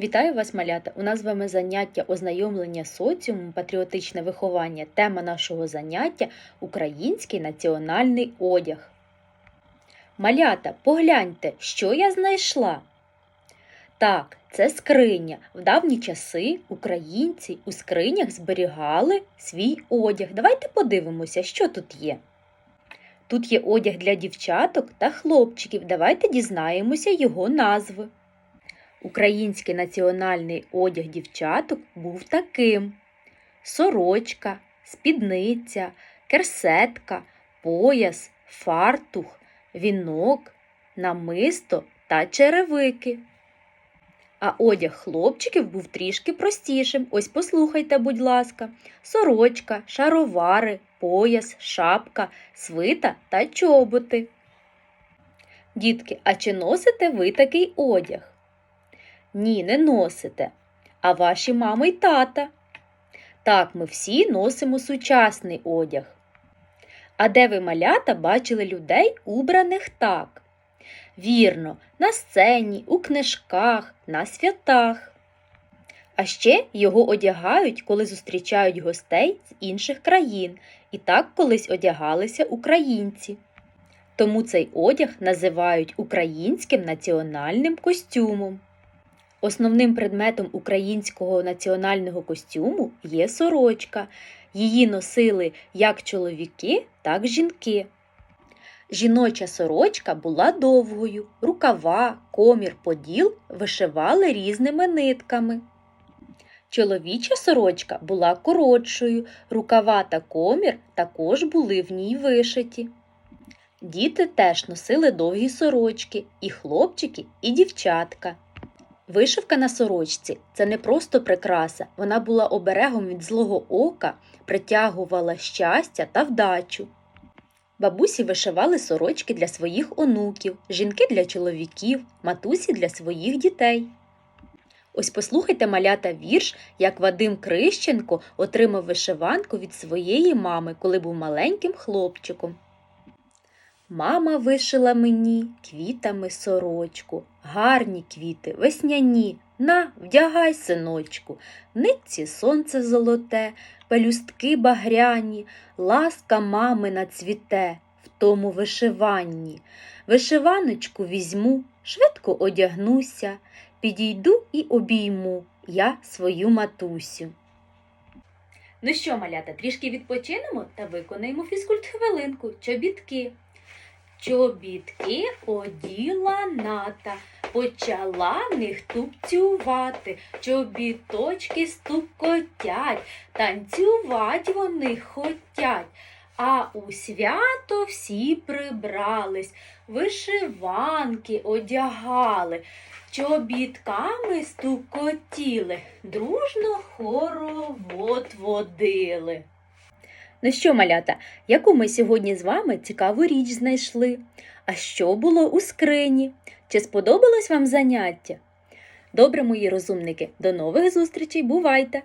Вітаю вас, малята! У нас з вами заняття ознайомлення соціумом, патріотичне виховання. Тема нашого заняття український національний одяг. Малята, погляньте, що я знайшла. Так, це скриня. В давні часи українці у скринях зберігали свій одяг. Давайте подивимося, що тут є. Тут є одяг для дівчаток та хлопчиків. Давайте дізнаємося його назви. Український національний одяг дівчаток був таким: сорочка, спідниця, керсетка, пояс, фартух, вінок, намисто та черевики. А одяг хлопчиків був трішки простішим. Ось послухайте, будь ласка, сорочка, шаровари, пояс, шапка, свита та чоботи. Дітки, а чи носите ви такий одяг? Ні, не носите. А ваші мама й тата? Так, ми всі носимо сучасний одяг. А де ви малята бачили людей, убраних так? Вірно, на сцені, у книжках, на святах. А ще його одягають, коли зустрічають гостей з інших країн, і так колись одягалися українці. Тому цей одяг називають українським національним костюмом. Основним предметом українського національного костюму є сорочка. Її носили як чоловіки, так й жінки. Жіноча сорочка була довгою, рукава, комір, поділ вишивали різними нитками. Чоловіча сорочка була коротшою, рукава та комір також були в ній вишиті. Діти теж носили довгі сорочки, і хлопчики, і дівчатка. Вишивка на сорочці це не просто прикраса, вона була оберегом від злого ока, притягувала щастя та вдачу. Бабусі вишивали сорочки для своїх онуків, жінки для чоловіків, матусі для своїх дітей. Ось послухайте малята вірш, як Вадим Крищенко отримав вишиванку від своєї мами, коли був маленьким хлопчиком. Мама вишила мені квітами сорочку, гарні квіти, весняні. На, вдягай, синочку, нитці сонце золоте, пелюстки багряні, ласка мамина цвіте в тому вишиванні. Вишиваночку візьму, швидко одягнуся, підійду і обійму я свою матусю. Ну що, малята, трішки відпочинемо та виконаємо фізкульт хвилинку, чобітки. Чобітки оділа ната, почала них тупцювати, чобіточки стукотять, танцювать вони хотять. А у свято всі прибрались, вишиванки одягали, чобітками стукотіли, дружно хоровод водили. Ну що, малята, яку ми сьогодні з вами цікаву річ знайшли? А що було у скрині? Чи сподобалось вам заняття? Добре, мої розумники, до нових зустрічей, бувайте!